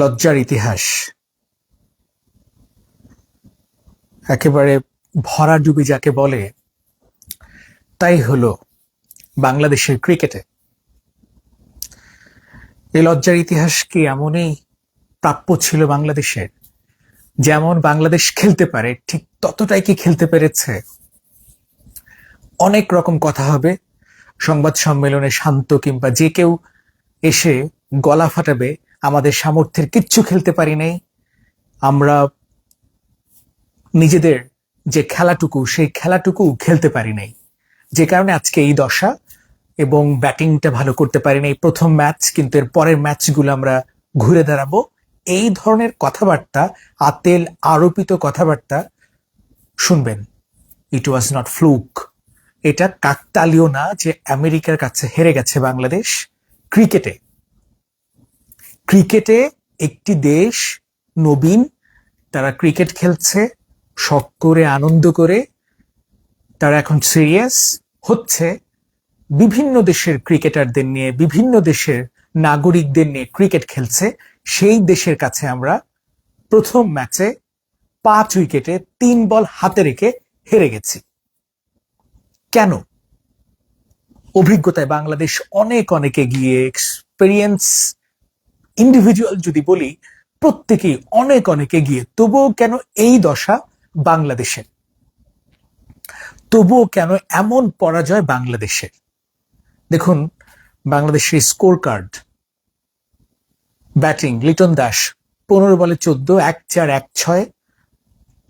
লজ্জার ইতিহাস। একেবারে ভরা ডুবি যাকে বলে, তাই হলো বাংলাদেশের ক্রিকেটে। এই লজ্জার ইতিহাস কি এমনই প্রাপ্য ছিল বাংলাদেশের যেমন বাংলাদেশ খেলতে পারে, ঠিক ততটাই কি খেলতে পেরেছে? অনেক রকম কথা হবে। সংবাদ সম্মেলনে শান্ত কিংবা যে কেউ এসে গলা ফাটাবে আমাদের সামর্থ্যের কিচ্ছু খেলতে পারি নাই। আমরা নিজেদের যে খেলাটুকু, সেই খেলাটুকু খেলতে পারি নাই। যে কারণে আজকে এই দশা এবং ব্যাটিংটা ভালো করতে পারি নাই। প্রথম ম্যাচ, কিন্তু এর পরের ম্যাচগুলো আমরা ঘুরে দাঁড়াবো। এই ধরনের কথাবার্তা, আতেল আরোপিত কথাবার্তা শুনবেন। ইট ওয়াজ নট ফ্লুক এটা কাকতালীয় না যে আমেরিকার কাছে হেরে গেছে বাংলাদেশ ক্রিকেটে। ক্রিকেটে একটি দেশ নবীন, তারা ক্রিকেট খেলছে, শখ করে, আনন্দ করে, তারা এখন সিরিয়াস হচ্ছে। বিভিন্ন দেশের ক্রিকেটারদের নিয়ে, বিভিন্ন দেশের নাগরিকদের নিয়ে ক্রিকেট খেলছে। সেই দেশের কাছে আমরা প্রথম ম্যাচে পাঁচ উইকেটে তিন বল হাতে রেখে হেরে গেছি। কেন? অভিজ্ঞতায় বাংলাদেশ অনেক অনেকে গিয়ে এক্সপেরিয়েন্স ইন্ডিভিজুয়াল যদি বলি, প্রত্যেকেই অনেক অনেক এগিয়ে। তবুও কেন এই দশা বাংলাদেশের তবুও কেন এমন পরাজয় বাংলাদেশের দেখুন, বাংলাদেশের score card batting Liton Das, পনেরো বলে চোদ্দ, এক চার, এক ছয়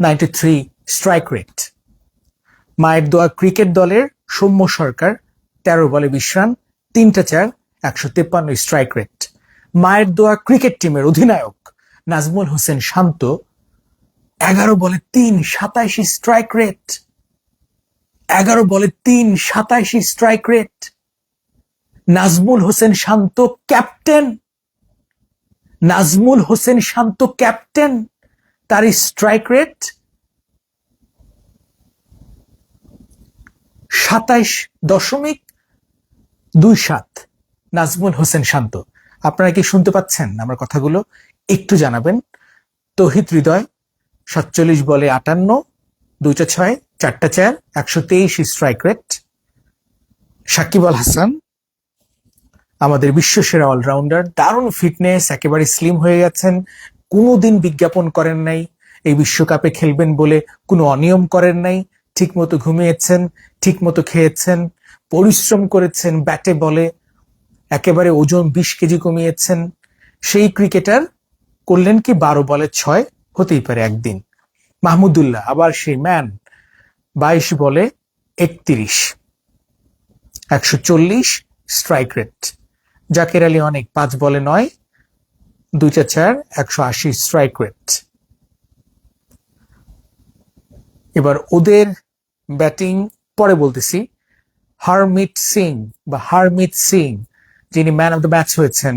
নাইনটি থ্রি স্ট্রাইক রেট মায়ের দোয়া ক্রিকেট দলের সৌম্য সরকার, তেরো বলে বিশ রান তিনটা চার, একশো তেপ্পান্ন স্ট্রাইক রেট মায়ের দোয়া ক্রিকেট টিমের অধিনায়ক নাজমুল হোসেন শান্ত, এগারো বলে তিন, সাতাইশি স্ট্রাইক রেট এগারো বলে তিন, সাতাইশি strike rate Najmul Hossain Shanto captain. Najmul Hossain Shanto captain. তার স্ট্রাইক রেট সাতাইশ দশমিক দুই সাত, নাজমুল হোসেন শান্ত। আপনারা কি শুনতে পাচ্ছেন আমার কথাগুলো? একটু জানাবেন। তহিত হৃদয়, সাতচল্লিশ বলে আটান্ন, দুইটা ছয়, চারটা চার, একশো তেইশ স্ট্রাইক রেট সাকিব আল হাসান, আমাদের বিশ্বসেরা অলরাউন্ডার দারুণ ফিটনেস একেবারে স্লিম হয়ে গেছেন, কোনোদিন বিজ্ঞাপন করেন নাই, এই বিশ্বকাপে খেলবেন বলে কোনো অনিয়ম করেন নাই ঠিক মতো ঘুমিয়েছেন ঠিক মতো খেয়েছেন, পরিশ্রম করেছেন, ব্যাটে বলে একেবারে ওজন বিশ কেজি কমিয়েছেন। সেই ক্রিকেটার করলেন কি বারো বলে ছয়? হতেই পারে একদিন। মাহমুদুল্লাহ আবার সেই ম্যান, বাইশ বলে একত্রিশ। একশো চল্লিশ স্ট্রাইক রেট। জাকের আলী অনেক, পাঁচ বলে নয়। দুইটা চার, একশো আশি স্ট্রাইক রেট। এবার ওদের ব্যাটিং, পরে বলতেছি হারমিট সিং বা হারমিত সিং। যিনি ম্যান অফ দ্য ম্যাচ হয়েছেন,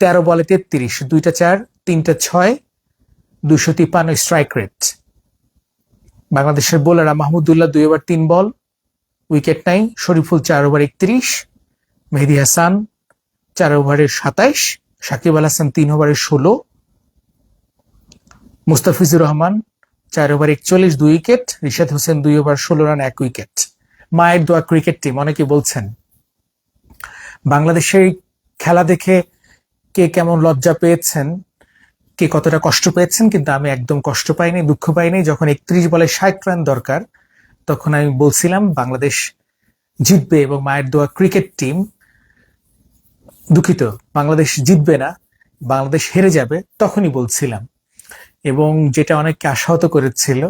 তেরো বলে তেত্রিশ, দুইটা চার, তিনটা ছয় দুশো তিপ্পান্ন স্ট্রাইক রেট বাংলাদেশের বোলাররা মাহমুদুল্লাহ দুই ওভার তিন বল উইকেট নাই, শরীফুল চার ওভার একত্রিশ, মেহেদি হাসান চার ওভারের সাতাইশ, সাকিব আল হাসান তিন ওভারের ষোলো, মুস্তাফিজুর রহমান চার ওভার একচল্লিশ, দুই উইকেট রিশাদ হোসেন দুই ওভার ষোলো রান এক উইকেট মায়ের দোয়া ক্রিকেট টিম অনেকে বলছেন বাংলাদেশের খেলা দেখে কে কেমন লজ্জা পেয়েছেন, কে কতটা কষ্ট পেয়েছেন, কিন্তু আমি একদম কষ্ট পাইনি, দুঃখ পাইনি। যখন একত্রিশ বলে ষাট রান দরকার, তখন আমি বলছিলাম, বাংলাদেশ জিতবে এবং মায়ের দোয়া ক্রিকেট টিম দুঃখিত, বাংলাদেশ জিতবে না, বাংলাদেশ হেরে যাবে, তখনই বলছিলাম। এবং যেটা অনেককে আশাহত করেছিল,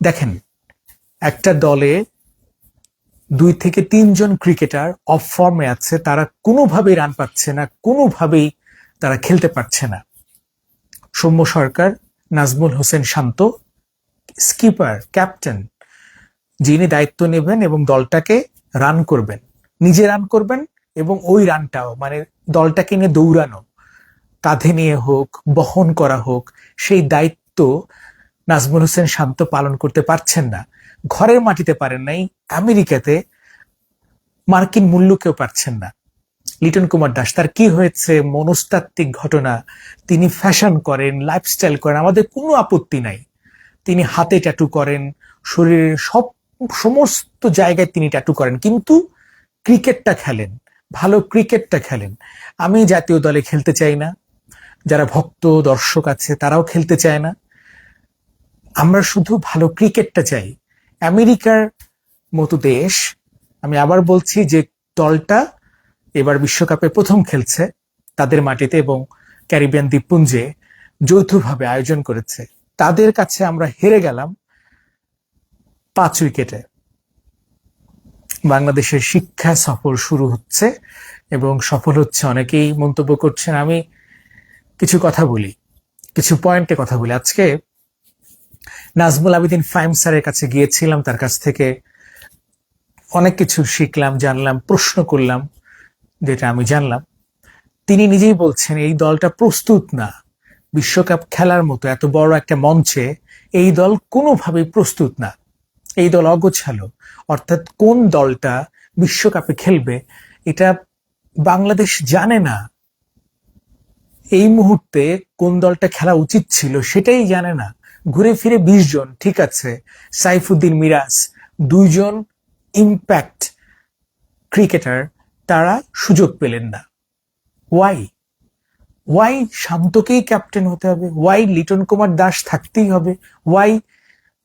দেখেন, একটা দলে দুই থেকে তিনজন ক্রিকেটার অফ ফর্মে আছে, তারা কোনোভাবেই রান পাচ্ছে না, কোনোভাবেই তারা খেলতে পারছে না। সৌম্য সরকার, নাজমুল হোসেন শান্ত স্কিপার ক্যাপ্টেন যিনি দায়িত্ব নেবেন এবং দলটাকে রান করবেন। নিজে রান করবেন এবং ওই রানটাও মানে দলটাকে নিয়ে দৌড়ানো। কাঁধে নিয়ে হোক, বহন করা হোক, সেই দায়িত্ব নাজমুল হোসেন শান্ত পালন করতে পারছেন না। ঘরের মাটিতে পারেন নাই, আমেরিকাতে মার্কিন মূল্য কেউ পারছেন না। লিটন কুমার দাস, তার কি হয়েছে, মনস্তাত্ত্বিক ঘটনা তিনি ফ্যাশন করেন লাইফস্টাইল করেন, আমাদের কোনো আপত্তি নাই। তিনি হাতে ট্যাটু করেন, শরীরের সব, সমস্ত জায়গায় তিনি ট্যাটু করেন, কিন্তু ক্রিকেটটা খেলেন, ভালো ক্রিকেটটা খেলেন। আমি জাতীয় দলে খেলতে চাই না, যারা ভক্ত, দর্শক আছে, তারাও খেলতে চায় না। আমরা শুধু ভালো ক্রিকেটটা চাই আমেরিকার মতো দেশ, আমি আবার বলছি যে দলটা এবার বিশ্বকাপে প্রথম খেলছে তাদের মাটিতে এবং ক্যারিবিয়ান দ্বীপপুঞ্জে যৌথভাবে আয়োজন করেছে। তাদের কাছে আমরা হেরে গেলাম পাঁচ উইকেটে। বাংলাদেশের শিক্ষা সফর শুরু হচ্ছে এবং সফল হচ্ছে অনেকেই মন্তব্য করছেন। আমি কিছু কথা বলি, কিছু পয়েন্টে কথা বলি। আজকে নাজমুল আবেদিন ফাইম স্যারের কাছে গিয়েছিলাম, তার কাছ থেকে অনেক কিছু শিখলাম, জানলাম, প্রশ্ন করলাম, যেটা আমি জানলাম। তিনি নিজেই বলছেন, এই দলটা প্রস্তুত না। বিশ্বকাপ খেলার মতো এত বড় একটা মঞ্চে এই দল কোনোভাবেই প্রস্তুত না। এই দল অগোছালো। অর্থাৎ কোন দলটা বিশ্বকাপে খেলবে, এটা বাংলাদেশ জানে না। এই মুহূর্তে কোন দলটা খেলা উচিত ছিল সেটাই জানে না। ঘুরে ফিরে বিশ জন, ঠিক আছে? সাইফুদ্দিন মিরাজ, দুইজন ইম্প্যাক্ট ক্রিকেটার তারা সুযোগ পেলেন না। ওয়াই ওয়াই শান্তকেই ক্যাপ্টেন হতে হবে? ওয়াই লিটন কুমার দাস থাকতেই হবে? ওয়াই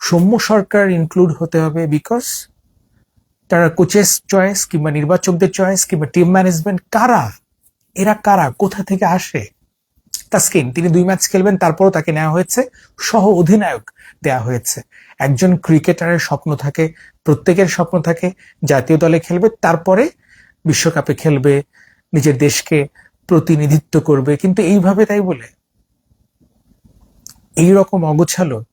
সৌম্য সরকার ইনক্লুড হতে হবে? বিকজ তারা কোচেস চয়েস কিংবা নির্বাচকদের চয়েস কিংবা টিম ম্যানেজমেন্ট কারা? এরা কারা? কোথা থেকে আসে? তাস্কিন তিনি দুই ম্যাচ খেলবেন, তারপরও তাকে নেওয়া হয়েছে। সহ অধিনায়ক দেয়া হয়েছে। একজন ক্রিকেটারের স্বপ্ন থাকে, প্রত্যেকের স্বপ্ন থাকে, জাতীয় দলে খেলবে, তারপরে বিশ্বকাপে খেলবে, নিজের দেশকে প্রতিনিধিত্ব করবে। কিন্তু এইভাবে তাই বলে এই রকম অগোছালো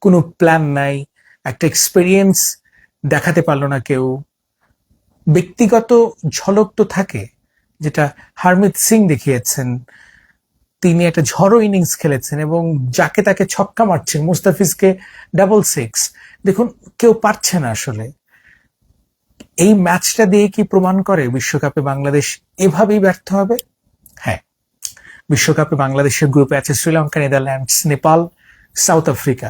কোনো প্ল্যান নাই, একটা এক্সপেরিয়েন্স দেখাতে পারল না কেউ। ব্যক্তিগত ঝলক তো থাকে, যেটা হারমিত সিং দেখিয়েছেন। তিনি একটা ঝড়ো ইনিংস খেলেছেন এবং যাকে তাকে ছক্কা মারছেন, মুস্তাফিজকে ডাবল সিক্স দেখুন, কেউ পারছে না আসলে। এই ম্যাচটা দিয়ে কি প্রমাণ করে বিশ্বকাপে বাংলাদেশ এভাবেই ব্যর্থ হবে? হ্যাঁ। বিশ্বকাপে বাংলাদেশের গ্রুপে আছে Sri Lanka, Netherlands, Nepal, South Africa.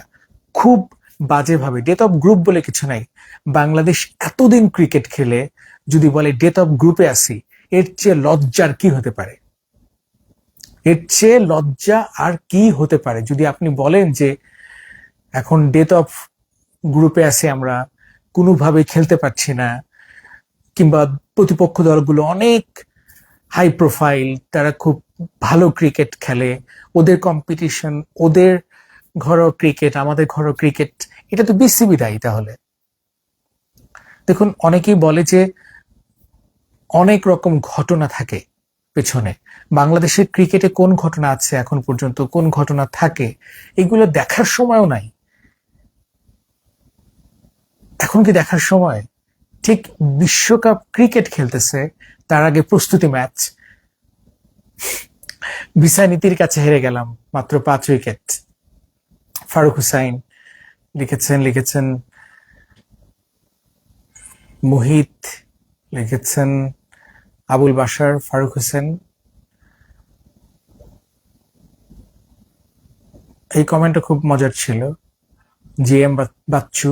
খুব বাজেভাবে ডেথ অফ গ্রুপ বলে কিছু নাই। বাংলাদেশ এতদিন ক্রিকেট খেলে, যদি বলে ডেথ অফ গ্রুপে আসি, এর চেয়ে লজ্জার কি হতে পারে? এর চেয়ে লজ্জা আর কি হতে পারে? যদি আপনি বলেন যে, এখন ডেথ অফ গ্রুপে আছে আমরা, কোনোভাবে খেলতে পারছি না, কিংবা প্রতিপক্ষ দলগুলো অনেক হাই প্রোফাইল তারা খুব ভালো ক্রিকেট খেলে, ওদের কম্পিটিশন ওদের ঘরোয়া ক্রিকেট আমাদের ঘরোয়া ক্রিকেট এটা তো বিসিবি দায়ী তাহলে। দেখুন, অনেকেই বলে যে, অনেক রকম ঘটনা থাকে। পেছনে। বাংলাদেশের ক্রিকেটে কোন ঘটনা আছে এখন পর্যন্ত, কোন ঘটনা থাকে, এগুলো দেখার সময়ও নাই। এখন কি দেখার সময়? ঠিক বিশ্বকাপ ক্রিকেট খেলতেছে, তার আগে প্রস্তুতি ম্যাচ। বিসায় নীতির কাছে হেরে গেলাম, মাত্র পাঁচ উইকেট। ফারুক হুসাইন লিখেছেন লিখেছেন, মোহিত লিখেছেন আবুল বাসার ফারুক হোসেন। এই কমেন্টটা খুব মজার ছিল। জি এম বাচ্চু,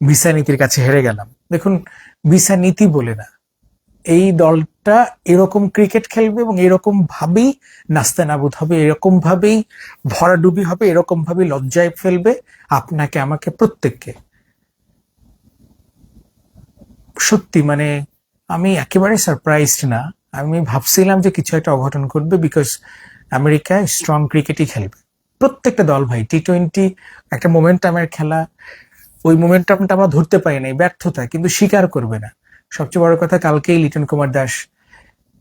ভিসা নীতির কাছে হেরে গেলাম। দেখুন, ভিসা নীতি বলে না। এই দলটা এরকম ক্রিকেট খেলবে এবং এরকম ভাবেই নাস্তে নাবুদ হবে, এরকম ভাবেই ভরাডুবি হবে, এরকম ভাবেই লজ্জায় ফেলবে আপনাকে, আমাকে প্রত্যেককে। সত্যি মানে আমি একেবারে সারপ্রাইজড না। আমি ভাবছিলাম যে কিছু একটা অঘটন ঘটবে বিকজ আমেরিকায় স্ট্রং ক্রিকেটই খেলবে। প্রত্যেকটা দল ভাই টি টোয়েন্টি একটা মোমেন্টামের খেলা। ওই মোমেন্টামটা আমরা ধরতে পারি নাই ব্যর্থতা কিন্তু স্বীকার করবে না। সবচেয়ে বড় কথা, কালকেই লিটন কুমার দাস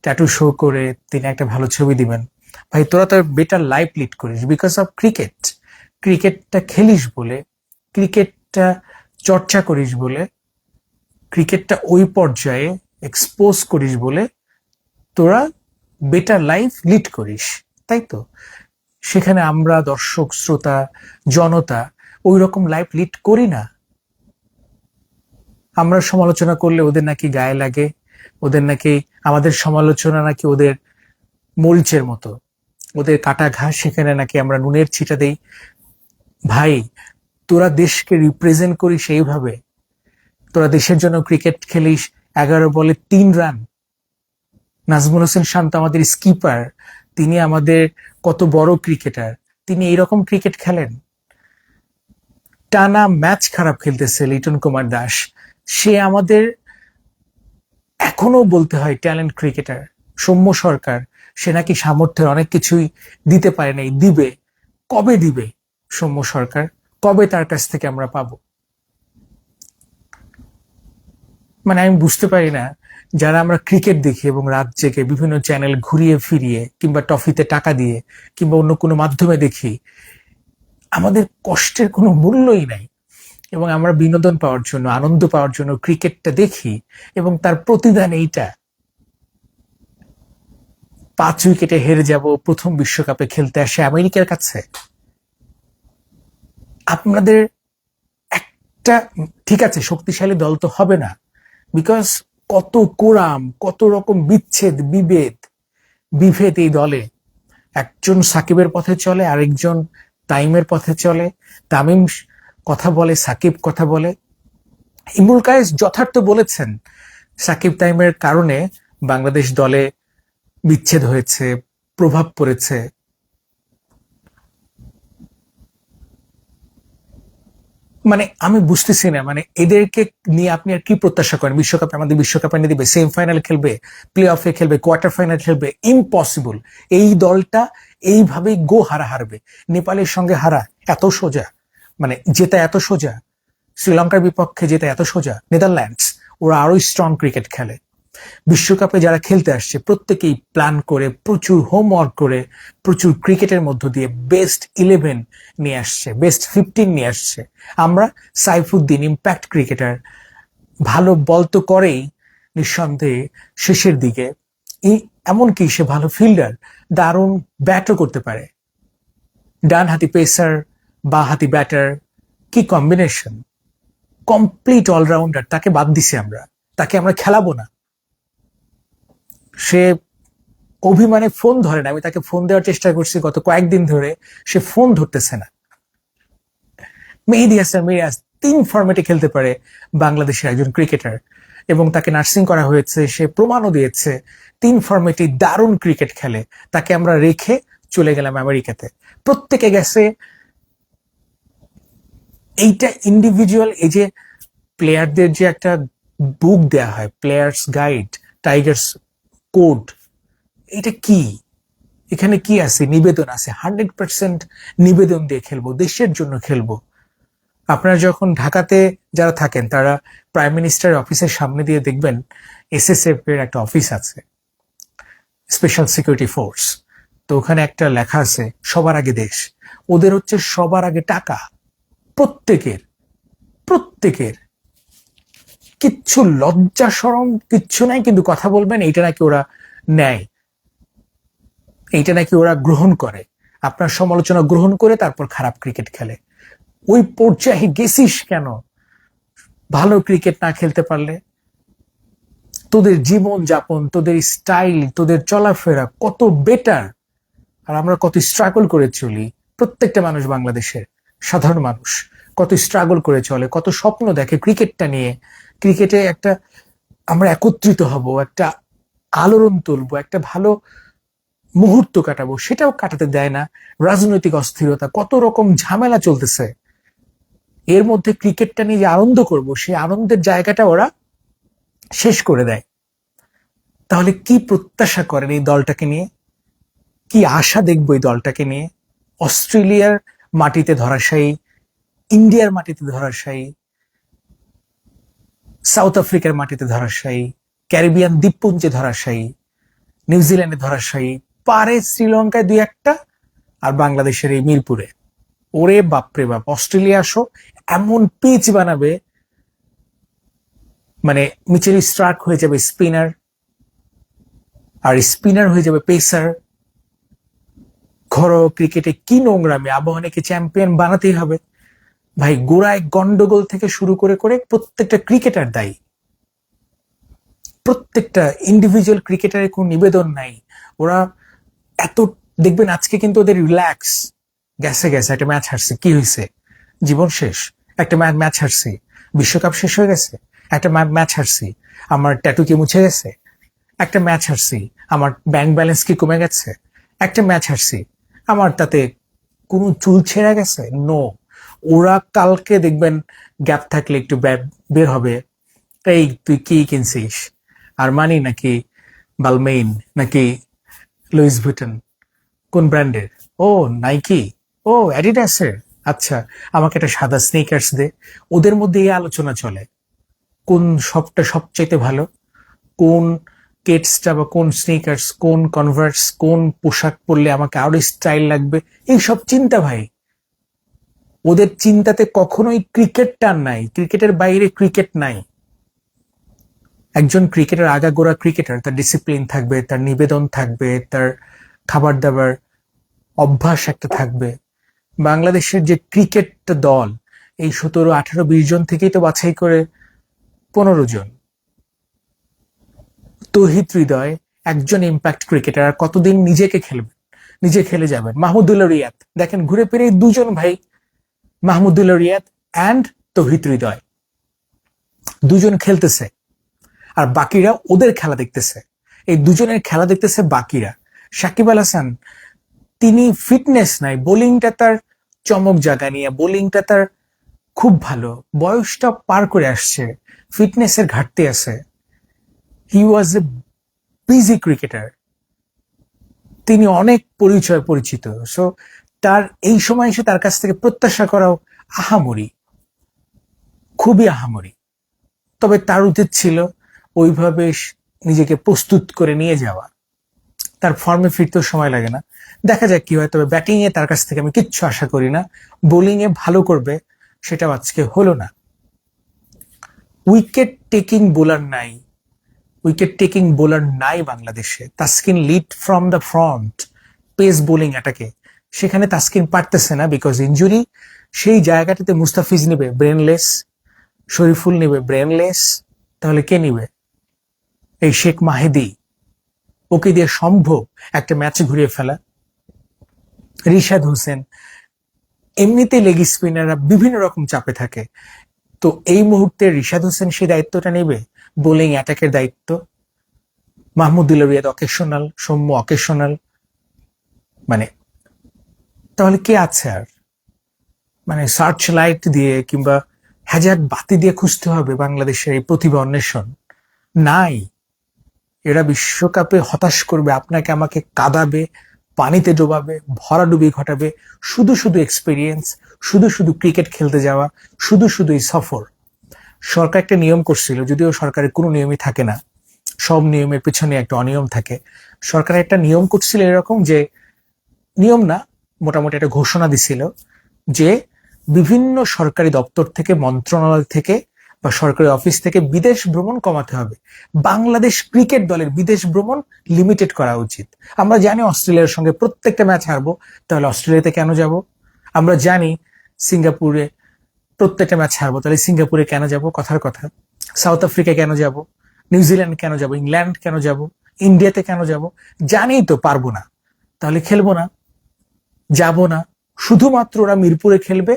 ট্যাটু শো করে তিনি একটা ভালো ছবি দিবেন। ভাই, তোরা তো বেটার লাইফ লিড করিস বিকজ অফ ক্রিকেট ক্রিকেটটা খেলিস বলে ক্রিকেটটা চর্চা করিস বলে ক্রিকেটটা ওই পর্যায়ে এক্সপোজ করিস বলে তোরা বেটার লাইফ লিড করিস, তাই তো? সেখানে আমরা দর্শক, শ্রোতা, জনতা ওই রকম লাইফ লিড করি না। আমরা সমালোচনা করলে ওদের নাকি গায়ে লাগে, ওদের নাকি, আমাদের সমালোচনা নাকি ওদের মরিচের মতো। ওদের কাটা ঘাস সেখানে নাকি আমরা নুনের ছিটা দেই। ভাই, তোরা দেশকে রিপ্রেজেন্ট করিস এইভাবে। তোরা দেশের জন্য ক্রিকেট খেলিস এগারো বলে তিন রান। নাজমুল হোসেন শান্ত আমাদের স্কিপার তিনি আমাদের কত বড় ক্রিকেটার তিনি এইরকম ক্রিকেট খেলেন। টানা ম্যাচ খারাপ খেলতেছে লিটন কুমার দাস। সে আমাদের এখনও বলতে হয় ট্যালেন্ট ক্রিকেটার সৌম্য সরকার। সে নাকি সামর্থ্যের অনেক কিছুই দিতে পারে নাই, দিবে। কবে দিবে সৌম্য সরকার? কবে তার কাছ থেকে আমরা পাবো? মানে আমি বুঝতে পারি না, যারা আমরা ক্রিকেট দেখি এবং রাত জেগে বিভিন্ন চ্যানেল ঘুরিয়ে ফিরিয়ে কিংবা টফিতে টাকা দিয়ে কিংবা অন্য কোনো মাধ্যমে দেখি, আমাদের কষ্টের কোনো মূল্যই নাই। এবং আমরা বিনোদন পাওয়ার জন্য, আনন্দ পাওয়ার জন্য ক্রিকেটটা দেখি এবং তার প্রতিদান এইটা। পাঁচ উইকেটে হেরে যাব, প্রথম বিশ্বকাপে খেলতে আসে আমেরিকার কাছে। আপনাদের একটা, ঠিক আছে, শক্তিশালী দল তো হবে না। বিকজ কত কোরাম, কত রকম বিচ্ছেদ, বিভেদ বিভেদ এই দলে। একজন সাকিবের পথে চলে, আরেকজন তাইমের পথে চলে। তামিম কথা বলে, সাকিব কথা বলে। ইমরুল কায়েস যথার্থ বলেছেন, সাকিব তাইমের কারণে বাংলাদেশ দলে বিচ্ছেদ হয়েছে, প্রভাব পড়েছে। মানে আমি বুঝতেছি না মানে এদেরকে নিয়ে আপনি আর কি প্রত্যাশা করেন? বিশ্বকাপে আমাদের বিশ্বকাপে এনে দিবে সেমিফাইনাল খেলবে প্লে অফে খেলবে কোয়ার্টার ফাইনাল খেলবে ইম্পসিবল এই দলটা এইভাবেই গো হারা হারবে। নেপালের সঙ্গে হারা এত সোজা মানে যেটা এত সোজা, শ্রীলঙ্কার বিপক্ষে যেটা এত সোজা, নেদারল্যান্ডস, ওরা আরও স্ট্রং ক্রিকেট খেলে। বিশ্বকাপে যারা খেলতে আসছে, প্রত্যেকেই প্ল্যান করে, প্রচুর হোমওয়ার্ক করে, প্রচুর ক্রিকেটের মধ্য দিয়ে বেস্ট ইলেভেন নিয়ে আসছে বেস্ট ফিফটিন নিয়ে আসছে। আমরা সাইফুদ্দিন ইম্প্যাক্ট ক্রিকেটার ভালো বল তো করেই নিঃসন্দেহে শেষের দিকে। এমনকি সে ভালো ফিল্ডার দারুণ ব্যাটও করতে পারে। ডান হাতি পেসার বা হাতি ব্যাটার কি কম্বিনেশন কমপ্লিট অলরাউন্ডার তাকে বাদ দিছি আমরা। তাকে আমরা খেলাবো না। সে অভিমানে ফোন ধরে না, আমি তাকে ফোন দেওয়ার চেষ্টা করছি গত কয়েকদিন ধরে, সে ফোন ধরতেছে না। মেহেদি হাসান মিরাজ তিন ফর্মেটে খেলতে পারে বাংলাদেশের একজন ক্রিকেটার এবং তাকে নার্সিং করা হয়েছে, সে প্রমাণও দিয়েছে, তিন ফর্মেটে দারুণ ক্রিকেট খেলে, তাকে আমরা রেখে চলে গেলাম আমেরিকাতে। প্রত্যেকে গেছে, এইটা ইন্ডিভিজুয়াল এই যে প্লেয়ারদের যে একটা বুক দেয়া হয় প্লেয়ার্স গাইড টাইগার্স কোড, এটা কি? এখানে কি আছে? নিবেদন আছে। হান্ড্রেড পার্সেন্ট নিবেদন দিয়ে খেলব, দেশের জন্য খেলব। আপনারা যখন ঢাকাতে যারা থাকেন, তারা প্রাইম মিনিস্টার অফিসের সামনে দিয়ে দেখবেন এসএসএফ এর একটা অফিস আছে, স্পেশাল সিকিউরিটি ফোর্স। তো ওখানে একটা লেখা আছে, সবার আগে দেশ। ওদের হচ্ছে সবার আগে টাকা। প্রত্যেকের প্রত্যেকের। কিচ্ছু লজ্জা সরম কিচ্ছু নাই, কিন্তু কথা বলবেন, এইটা নাকি ওরা নেয়। এইটা নাকি ওরা গ্রহণ করে। আপনার সমালোচনা গ্রহণ করে তারপর খারাপ ক্রিকেট খেলে। ওই পর্যায়ে গেছিস কেন? ভালো ক্রিকেট না খেলতে পারলে? তোদের জীবন যাপন, তোদের স্টাইল, তোদের চলাফেরা কত বেটার আর আমরা কত স্ট্রাগল করে চলি। প্রত্যেকটা মানুষ বাংলাদেশের সাধারণ মানুষ কত স্ট্রাগল করে চলে, কত স্বপ্ন দেখে ক্রিকেটটা নিয়ে ক্রিকেটে একটা আমরা একত্রিত হব, একটা আলোড়ন তুলবো, একটা ভালো মুহূর্ত কাটাবো, সেটাও কাটাতে দেয় না রাজনৈতিক অস্থিরতা। কত রকম ঝামেলা চলতেছে। এর মধ্যে ক্রিকেটটা নিয়ে যে আনন্দ করব, সেই আনন্দের জায়গাটা ওরা শেষ করে দেয়। তাহলে কি প্রত্যাশা করেন এই দলটাকে নিয়ে? কি আশা দেখব এই দলটাকে নিয়ে? অস্ট্রেলিয়ার মাটিতে ধরাশায়ী, ইন্ডিয়ার মাটিতে ধরাশায়ী সাউথ আফ্রিকার মাটিতে ধরাশায়ী, ক্যারিবিয়ান দ্বীপপুঞ্জে ধরাশায়ী নিউজিল্যান্ডে ধরাশায়ী, পারে শ্রীলঙ্কায় দুই একটা, আর বাংলাদেশের এই মিরপুরে। ওরে বাপরে বাপ, অস্ট্রেলিয়া আসো, এমন পিচ বানাবে মানে মিচেল স্ট্রাক হয়ে যাবে স্পিনার, আর স্পিনার হয়ে যাবে পেসার। ঘরোয়া ক্রিকেটে কি নোংরামে আবহাওয়াকে চ্যাম্পিয়ন বানাতেই হবে। ভাই গোড়ায় গন্ডগোল থেকে শুরু করে করে প্রত্যেকটা ক্রিকেটার দায়ী। প্রত্যেকটা ইন্ডিভিজুয়াল ক্রিকেটারের কোনো নিবেদন নাই। ওরা এত, দেখবেন আজকে কিন্তু ওদের রিল্যাক্স গেছে গেছে, একটা ম্যাচ হারছে। কি হয়েছে জীবন শেষ। একটা ম্যাচ হারছি। বিশ্বকাপ শেষ হয়ে গেছে। একটা ম্যাচ হারছি। আমার ট্যাটু কি মুছে গেছে? একটা ম্যাচ হারছি। আমার ব্যাংক ব্যালেন্স কি কমে গেছে? একটা ম্যাচ হারছি। আমার তাতে কোনো চুল ছেঁড়া গেছে? নো ওরা কালকে দেখবেন গ্যাপ থাকলে একটু বের হবে। এই তুই কি কিনছিস? আর মানি নাকি বালমেইন নাকি লুইস ভিটন কোন ব্র্যান্ডের ও, নাইকি। ও অ্যাডিডাসের আচ্ছা আমাকে একটা সাদা স্নিকার্স দে। ওদের মধ্যে এই আলোচনা চলে। কোন সবটা সবচাইতে ভালো? কোন কেটসটা বা কোন স্নিকার্স কোন কনভার্স কোন পোশাক পরলে আমাকে আরও স্টাইল লাগবে? এই সব চিন্তা ভাই। ওদের চিন্তাতে কখনোই ক্রিকেট টান নাই। ক্রিকেটের বাইরে ক্রিকেট নাই। একজন ক্রিকেটার আগাগোড়া ক্রিকেটার তার ডিসিপ্লিন থাকবে, তার নিবেদন থাকবে, তার খাবার দাবার অভ্যাস একটা থাকবে। বাংলাদেশের যে ক্রিকেট দল, এই সতেরো, আঠারো, বিশ জন থেকেই তো বাছাই করে পনেরো জন। তহিত হৃদয় একজন ইম্প্যাক্ট ক্রিকেটার আর কতদিন নিজেকে খেলবেন নিজে খেলে যাবেন। মাহমুদুল্লাহ রিয়াদ, দেখেন ঘুরে ফিরে দুজন ভাই মাহমুদুল্লাহ রিয়াদ অ্যান্ড তহিত হৃদয়। দুজন খেলতেছে আর বাকিরা ওদের খেলা দেখতেছে। এই দুজনের খেলা দেখতেছে বাকিরা। সাকিব আল হাসান, তিনি ফিটনেস নাই বোলিংটা তার চমক জায়গা নিয়ে বোলিংটা তার খুব ভালো, বয়সটা পার করে আসছে ফিটনেসের ঘাটতি আছে। হি ওয়াজ এ বিজি ক্রিকেটার তিনি অনেক পরিচয় পরিচিত সো তার এই সময় এসে তার কাছ থেকে প্রত্যাশা করাও আহামরি, খুবই আহামরি। তবে তার উচিত ছিল ওইভাবে নিজেকে প্রস্তুত করে নিয়ে যাওয়া। তার ফর্মে ফিরতেও সময় লাগে না। দেখা যাক কি হয়, তবে ব্যাটিং এ তার কাছ থেকে আমি কিচ্ছু আশা করি না। বোলিং এ ভালো করবে সেটাও আজকে হলো না। উইকেট টেকিং বোলার নাই। উইকেট টেকিং বোলার নাই বাংলাদেশে। Taskin lead from the front pace bowling অ্যাটাকে সেখানে তাস্কিন পারতেছে না বিকজ ইঞ্জুরি সেই জায়গাটাতে মুস্তাফিজ নেবে ব্রেনলেস শরীফুল নেবে ব্রেনলেস তাহলে কে নিবে? এই শেখ মাহেদি। ওকে দিয়ে সম্ভব একটা ম্যাচ ঘুরিয়ে ফেলা। রিশাদ হোসেন এমনিতে লেগ স্পিনাররা বিভিন্ন রকম চাপে থাকে। তো এই মুহূর্তে রিশাদ হোসেন সেই দায়িত্বটা নেবে? বোলিং অ্যাটাকের দায়িত্ব। মাহমুদুল্লাহ রিয়াদ অকেশনাল সৌম্য অকেশনাল মানে তাহলে কে আছে আর? মানে সার্চ লাইট দিয়ে কিংবা হ্যাজাক বাতি দিয়ে খুঁজতে হবে বাংলাদেশের এই প্রতিভা অন্বেষণ? নাই। এরা বিশ্বকাপে হতাশ করবে, আপনাকে আমাকে কাঁদাবে, পানিতে ডোবাবে, ভরাডুবি ঘটাবে, শুধু শুধু এক্সপিরিয়েন্স শুধু শুধু ক্রিকেট খেলতে যাওয়া, শুধু শুধু এই সফর। সরকার একটা নিয়ম করছিল, যদিও সরকারের কোনো নিয়মই থাকে না, সব নিয়মের পিছনে একটা অনিয়ম থাকে। সরকার একটা নিয়ম করছিল এরকম যে, নিয়ম না মোটামুটি একটা ঘোষণা দিছিল যে বিভিন্ন সরকারি দপ্তর থেকে, মন্ত্রণালয় থেকে বা সরকারি অফিস থেকে বিদেশ ভ্রমণ কমাতে হবে। বাংলাদেশ ক্রিকেট দলের বিদেশ ভ্রমণ লিমিটেড করা উচিত। আমরা জানি অস্ট্রেলিয়ার সঙ্গে প্রত্যেকটা ম্যাচ হারবো, তাহলে অস্ট্রেলিয়াতে কেন যাব? আমরা জানি সিঙ্গাপুরে প্রত্যেকটা ম্যাচ হারবো, তাহলে সিঙ্গাপুরে কেন যাব? কথার কথা। সাউথ আফ্রিকা কেন যাব? নিউজিল্যান্ড কেন যাব? ইংল্যান্ড কেন যাব? ইন্ডিয়াতে কেন যাব? জানি তো পারব না। তাহলে খেলব না। যাব না। শুধুমাত্র ওরা মিরপুরে খেলবে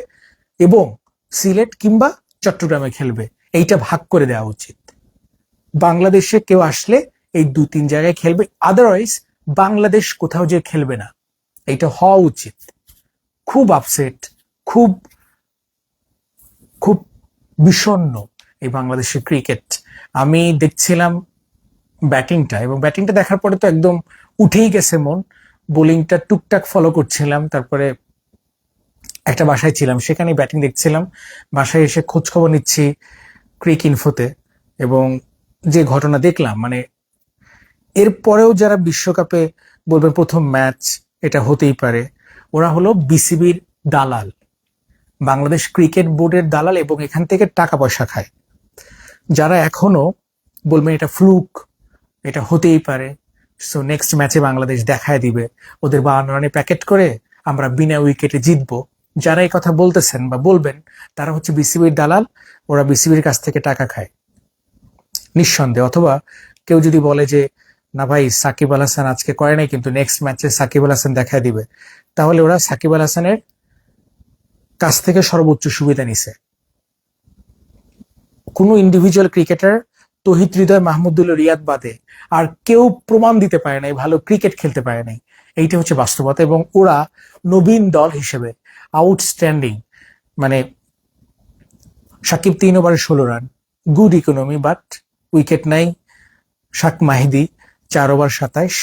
এবং সিলেট কিংবা চট্টগ্রামে খেলবে। এইটা ভাগ করে দেওয়া উচিত। বাংলাদেশে কেউ আসলে এই দু তিন জায়গায় খেলবে। আদারওয়াইজ বাংলাদেশ কোথাও যে খেলবে না, এইটা হওয়া উচিত। খুব আপসেট খুব খুব বিষণ্ণ এই বাংলাদেশের ক্রিকেট আমি দেখছিলাম ব্যাটিংটা এবং ব্যাটিংটা দেখার পরে তো একদম উঠেই গেছে মন। বোলিংটা টুকটাক ফলো করছিলাম, তারপরে একটা বাসায় ছিলাম সেখানে ব্যাটিং দেখছিলাম। বাসায় এসে খোঁজ খবর নিচ্ছি ক্রিক ইনফোতে এবং যে ঘটনা দেখলাম মানে এরপরেও যারা বিশ্বকাপে বলবেন প্রথম ম্যাচ এটা হতেই পারে, ওরা হলো বিসিবির দালাল। বাংলাদেশ ক্রিকেট বোর্ডের দালাল এবং এখান থেকে টাকা পয়সা খায়। যারা এখনও বলবেন এটা ফ্লুক এটা হতেই পারে সো নেক্সট ম্যাচে বাংলাদেশ দেখায় দিবে। ওদের বাহান্ন রানে প্যাকেট করে আমরা বিনা উইকেটে জিতবো। যারা এই কথা বলতেছেন বা বলবেন, তারা হচ্ছে বিসিবির দালাল, ওরা বিসিবির কাছ থেকে টাকা খায়। নিঃসন্দেহে। অথবা কেউ যদি বলে যে, না ভাই, সাকিব আল হাসান আজকে করে নাই, কিন্তু নেক্সট ম্যাচে সাকিব আল হাসান দেখা দিবে। তাহলে ওরা সাকিব আল হাসানের কাছ থেকে সর্বোচ্চ সুবিধা নিছে। কোনো ইন্ডিভিজুয়াল ক্রিকেটার তহিদ হৃদয় মাহমুদুল রিয়াদ বাদে আর কেউ প্রমাণ দিতে পারে নাই, ভালো ক্রিকেট খেলতে পারে নাই। এইটা হচ্ছে বাস্তবতা এবং ওরা নবীন দল হিসেবে আউটস্ট্যান্ডিং মানে সাকিব তিন ওভারে ষোলো run good economy but wicket নাই। শাক মাহিদি চার ওভার সাতাইশ,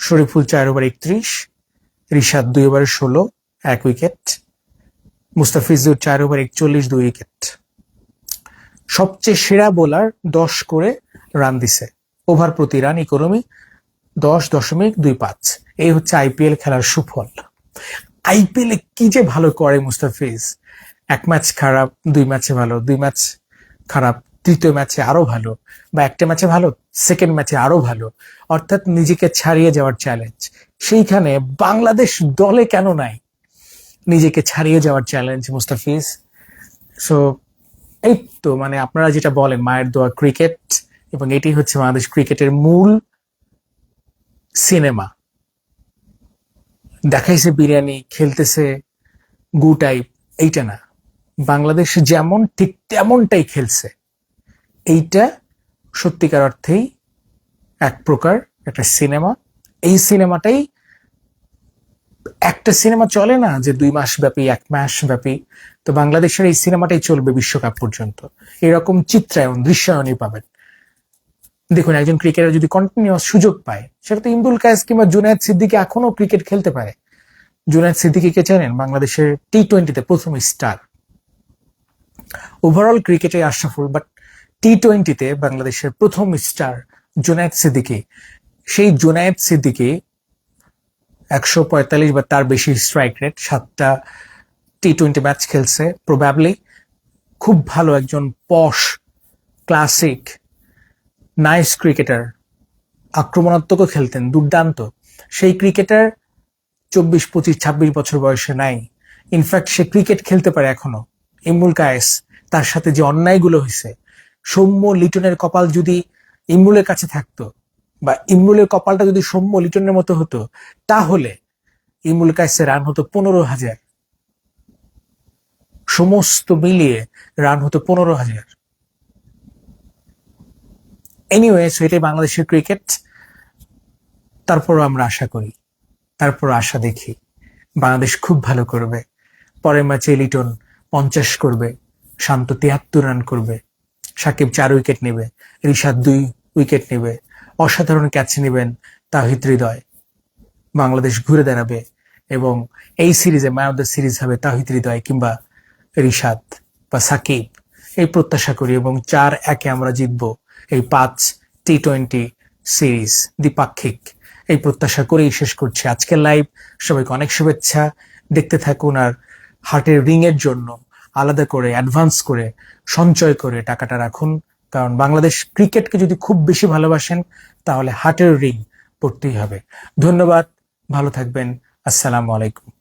শরীফুল চার ওভার একত্রিশ, রিশাদ দুই ওভারে ষোলো, এক উইকেট মুস্তাফিজুর চার ওভার একচল্লিশ, দুই উইকেট সবচেয়ে সেরা বোলার দশ করে রান দিছে। ওভার প্রতি রান ইকোনমি দশ দশমিক দুই পাঁচ। এই হচ্ছে আইপিএল খেলার সুফল। আইপিএল কি যে ভালো করে মুস্তাফিজ। এক ম্যাচ খারাপ, দুই ম্যাচে ভালো, দুই ম্যাচ খারাপ, তৃতীয় ম্যাচে আরও ভালো, বা একটা ম্যাচে ভালো সেকেন্ড ম্যাচে আরও ভালো, অর্থাৎ নিজেকে ছাড়িয়ে যাওয়ার চ্যালেঞ্জ সেইখানে বাংলাদেশ দলে কেন নাই? নিজেকে ছাড়িয়ে যাওয়ার চ্যালেঞ্জ মুস্তাফিজ। সো এই তো মানে আপনারা যেটা বলেন, মায়ের দোয়া ক্রিকেট এবং এটি হচ্ছে বাংলাদেশ ক্রিকেটের মূল সিনেমা দেখাইছে বিরিয়ানি, খেলতেছে গু টাইপ এইটা না। বাংলাদেশ যেমন, ঠিক তেমনটাই খেলছে। এইটা সত্যিকার অর্থেই এক প্রকার একটা সিনেমা এই সিনেমাটাই একটা সিনেমা চলে না যে দুই মাস ব্যাপী এক মাস ব্যাপী তো বাংলাদেশের এই সিনেমাটাই চলবে বিশ্বকাপ পর্যন্ত। এরকম চিত্রায়ন দৃশ্যায়নই পাবেন। দেখুন, একজন ক্রিকেটার যদি কন্টিনিউয়াস সুযোগ পায়, সেটা তো ইমরুল কায়েস কিংবা জুনায়দ সিদ্দিকি এখনও ক্রিকেট খেলতে পারে। জুনায়দ সিদ্দিকিকে চেনেন? বাংলাদেশের টি টোয়েন্টিতে প্রথম স্টার ওভারঅল ক্রিকেটে আশরাফুল বাট টি টোয়েন্টিতে বাংলাদেশের প্রথম স্টার জুনায়দ সিদ্দিকি। সেই জুনায়দ সিদ্দিকি একশো পঁয়তাল্লিশ বা তার বেশি স্ট্রাইক রেট সাতটা টি টোয়েন্টি ম্যাচ খেলছে প্রবাবলি খুব ভালো একজন পশ ক্লাসিক নাইস ক্রিকেটার আক্রমণাত্মকও খেলতেন, দুর্দান্ত। সেই ক্রিকেটার চব্বিশ, পঁচিশ, ছাব্বিশ বছর বয়সে নাই। ইনফ্যাক্ট সে ক্রিকেট খেলতে পারে এখনও। ইমরুল কায়েস, তার সাথে যে অন্যায়গুলো হয়েছে, সৌম্য লিটনের কপাল যদি ইমরুলের কাছে থাকতো বা ইমরুলের কপালটা যদি সৌম্য লিটনের মতো হতো, তাহলে ইমরুল কায়েসের রান হতো পনেরো হাজার। সমস্ত মিলিয়ে রান হতো পনেরো হাজার। এনিওয়ে এটাই বাংলাদেশের ক্রিকেট তারপরও আমরা আশা করি তারপর আশা দেখি বাংলাদেশ খুব ভালো করবে। পরের ম্যাচে লিটন পঞ্চাশ করবে, শান্ত তিয়াত্তর রান করবে, সাকিব চার উইকেট নেবে, রিশাদ দুই উইকেট নেবে, অসাধারণ ক্যাচ নেবেন তাহিদ হৃদয়। বাংলাদেশ ঘুরে দাঁড়াবে এবং এই সিরিজে ম্যান অফ দ্য সিরিজ হবে তাহিদ হৃদয় কিংবা রিশাদ বা সাকিব, এই প্রত্যাশা করি এবং চার একে আমরা জিতব এই পাঁচ টি টোয়েন্টি সিরিজ দ্বিপাক্ষিক। এই প্রত্যাশা করেই শেষ করছি আজকের লাইভ। সবাইকে অনেক শুভেচ্ছা। দেখতে থাকুন আর হার্টের রিং এর জন্য আলাদা করে, অ্যাডভান্স করে, সঞ্চয় করে টাকাটা রাখুন। কারণ বাংলাদেশ ক্রিকেটকে যদি খুব বেশি ভালোবাসেন, তাহলে হার্টের রিং পড়তেই হবে। ধন্যবাদ। ভালো থাকবেন। আসসালামু আলাইকুম।